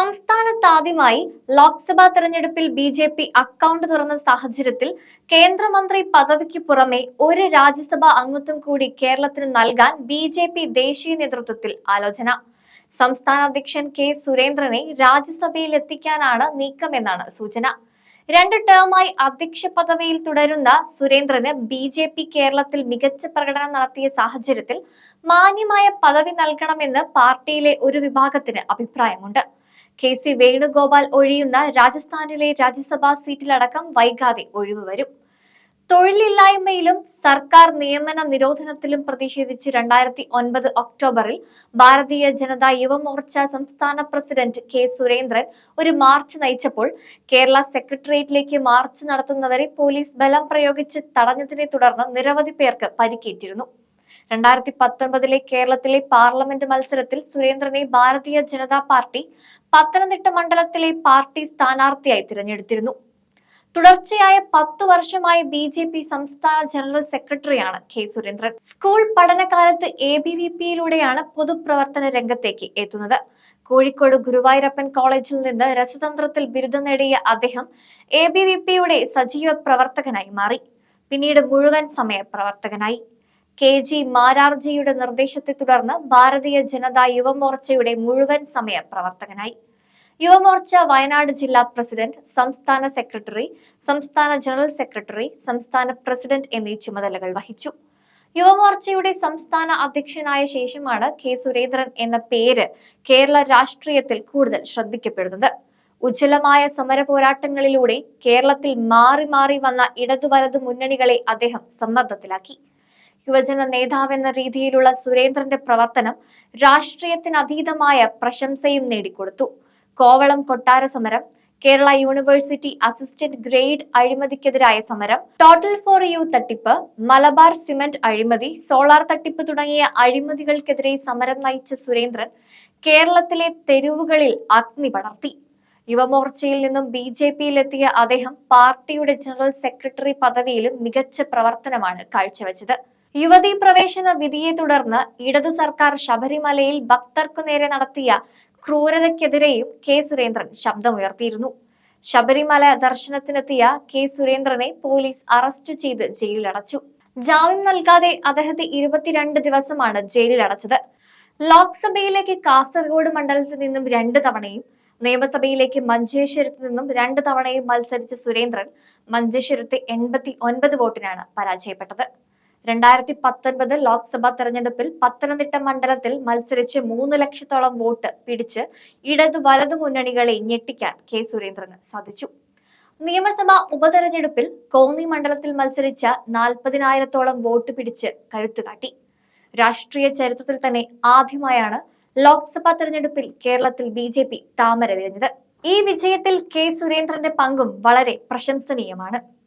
സംസ്ഥാനത്ത് ആദ്യമായി ലോക്സഭാ തെരഞ്ഞെടുപ്പിൽ ബി ജെ പി അക്കൗണ്ട് തുറന്ന സാഹചര്യത്തിൽ കേന്ദ്രമന്ത്രി പദവിക്ക് പുറമെ ഒരു രാജ്യസഭാ അംഗത്വം കൂടി കേരളത്തിന് നൽകാൻ ബി ജെ പി ദേശീയ നേതൃത്വത്തിൽ ആലോചന. സംസ്ഥാന അധ്യക്ഷൻ കെ സുരേന്ദ്രനെ രാജ്യസഭയിൽ എത്തിക്കാനാണ് നീക്കമെന്നാണ് സൂചന. രണ്ട് ടേമായി അധ്യക്ഷ പദവിയിൽ തുടരുന്ന സുരേന്ദ്രന് ബി ജെ പി കേരളത്തിൽ മികച്ച പ്രകടനം നടത്തിയ സാഹചര്യത്തിൽ മാന്യമായ പദവി നൽകണമെന്ന് പാർട്ടിയിലെ ഒരു വിഭാഗത്തിന് അഭിപ്രായമുണ്ട്. കെ സി വേണുഗോപാൽ ഒഴിയുന്ന രാജസ്ഥാനിലെ രാജ്യസഭാ സീറ്റിലടക്കം വൈകാതെ ഒഴിവുവരും തൊഴിലില്ലായ്മയിലും സർക്കാർ നിയമന നിരോധനത്തിലും പ്രതിഷേധിച്ച് രണ്ടായിരത്തി ഒൻപത് ഒക്ടോബറിൽ ഭാരതീയ ജനതാ യുവമോർച്ച സംസ്ഥാന പ്രസിഡന്റ് കെ സുരേന്ദ്രൻ ഒരു മാർച്ച് നയിച്ചപ്പോൾ കേരള സെക്രട്ടേറിയറ്റിലേക്ക് മാർച്ച് നടത്തുന്നവരെ പോലീസ് ബലം പ്രയോഗിച്ച് തടഞ്ഞതിനെ തുടർന്ന് നിരവധി പേർക്ക് പരിക്കേറ്റിരുന്നു. രണ്ടായിരത്തി പത്തൊൻപതിലെ കേരളത്തിലെ പാർലമെന്റ് മത്സരത്തിൽ സുരേന്ദ്രനെ ഭാരതീയ ജനതാ പാർട്ടി പത്തനംതിട്ട മണ്ഡലത്തിലെ പാർട്ടി സ്ഥാനാർത്ഥിയായി തിരഞ്ഞെടുത്തിരുന്നു. തുടർച്ചയായ പത്തു വർഷമായി ബി ജെ പി സംസ്ഥാന ജനറൽ സെക്രട്ടറിയാണ് കെ സുരേന്ദ്രൻ. സ്കൂൾ പഠനകാലത്ത് എ ബി വി പിയിലൂടെയാണ് പൊതുപ്രവർത്തന രംഗത്തേക്ക് എത്തുന്നത്. കോഴിക്കോട് ഗുരുവായൂരപ്പൻ കോളേജിൽ നിന്ന് രസതന്ത്രത്തിൽ ബിരുദം നേടിയ അദ്ദേഹം എ ബി വി പിയുടെ സജീവ പ്രവർത്തകനായി മാറി. പിന്നീട് മുഴുവൻ സമയ പ്രവർത്തകനായി. കെ ജി മാരാർജിയുടെ നിർദ്ദേശത്തെ തുടർന്ന് ഭാരതീയ ജനതാ യുവമോർച്ചയുടെ മുഴുവൻ സമയ പ്രവർത്തകനായി. യുവമോർച്ച വയനാട് ജില്ലാ പ്രസിഡന്റ് സംസ്ഥാന സെക്രട്ടറി സംസ്ഥാന ജനറൽ സെക്രട്ടറി സംസ്ഥാന പ്രസിഡന്റ് എന്നീ ചുമതലകൾ വഹിച്ചു. യുവമോർച്ചയുടെ സംസ്ഥാന അധ്യക്ഷനായ ശേഷമാണ് കെ സുരേന്ദ്രൻ എന്ന പേര് കേരള രാഷ്ട്രീയത്തിൽ കൂടുതൽ ശ്രദ്ധിക്കപ്പെടുന്നത്. ഉജ്ജ്വലമായ സമര പോരാട്ടങ്ങളിലൂടെ കേരളത്തിൽ മാറി മാറി വന്ന ഇടതു വലതു മുന്നണികളെ അദ്ദേഹം സമ്മർദ്ദത്തിലാക്കി. യുവജന നേതാവെന്ന രീതിയിലുള്ള സുരേന്ദ്രന്റെ പ്രവർത്തനം രാഷ്ട്രീയത്തിനതീതമായ പ്രശംസയും നേടിക്കൊടുത്തു. കോവളം കൊട്ടാര സമരം കേരള യൂണിവേഴ്സിറ്റി അസിസ്റ്റന്റ് ഗ്രേഡ് അഴിമതിക്കെതിരായ സമരം ടോട്ടൽ ഫോർ യു തട്ടിപ്പ് മലബാർ സിമന്റ് അഴിമതി സോളാർ തട്ടിപ്പ് തുടങ്ങിയ അഴിമതികൾക്കെതിരെ സമരം നയിച്ച സുരേന്ദ്രൻ കേരളത്തിലെ തെരുവുകളിൽ അഗ്നി പടർത്തി. യുവമോർച്ചയിൽ നിന്നും ബി ജെ പിയിലെത്തിയ അദ്ദേഹം പാർട്ടിയുടെ ജനറൽ സെക്രട്ടറി പദവിയിലും മികച്ച പ്രവർത്തനമാണ് കാഴ്ചവെച്ചത്. യുവതീ പ്രവേശന വിധിയെ തുടർന്ന് ഇടതു സർക്കാർ ശബരിമലയിൽ ഭക്തർക്കു നേരെ നടത്തിയ ക്രൂരതയ്ക്കെതിരെയും കെ സുരേന്ദ്രൻ ശബ്ദമുയർത്തിയിരുന്നു. ശബരിമല ദർശനത്തിനെത്തിയ കെ സുരേന്ദ്രനെ പോലീസ് അറസ്റ്റ് ചെയ്ത് ജയിലിലടച്ചു. ജാമ്യം നൽകാതെ അദ്ദേഹത്തെ ഇരുപത്തിരണ്ട് ദിവസമാണ് ജയിലിലടച്ചത്. ലോക്സഭയിലേക്ക് കാസർഗോഡ് മണ്ഡലത്തിൽ നിന്നും രണ്ട് തവണയും നിയമസഭയിലേക്ക് മഞ്ചേശ്വരത്ത് നിന്നും രണ്ട് തവണയും മത്സരിച്ച സുരേന്ദ്രൻ മഞ്ചേശ്വരത്തെ എൺപത്തി ഒൻപത് വോട്ടിനാണ് പരാജയപ്പെട്ടത്. രണ്ടായിരത്തി പത്തൊൻപത് ലോക്സഭാ തെരഞ്ഞെടുപ്പിൽ പത്തനംതിട്ട മണ്ഡലത്തിൽ മത്സരിച്ച് മൂന്ന് ലക്ഷത്തോളം വോട്ട് പിടിച്ച് ഇടതു വലതു മുന്നണികളെ ഞെട്ടിക്കാൻ കെ സുരേന്ദ്രന് സാധിച്ചു. നിയമസഭാ ഉപതെരഞ്ഞെടുപ്പിൽ കോന്നി മണ്ഡലത്തിൽ മത്സരിച്ച നാൽപ്പതിനായിരത്തോളം വോട്ട് പിടിച്ച് കരുത്തുകാട്ടി രാഷ്ട്രീയ ചരിത്രത്തിൽ തന്നെ ആദ്യമായാണ് ലോക്സഭാ തെരഞ്ഞെടുപ്പിൽ കേരളത്തിൽ ബി ജെ പി താമര വിരിഞ്ഞത്. ഈ വിജയത്തിൽ കെ സുരേന്ദ്രന്റെ പങ്കും വളരെ പ്രശംസനീയമാണ്.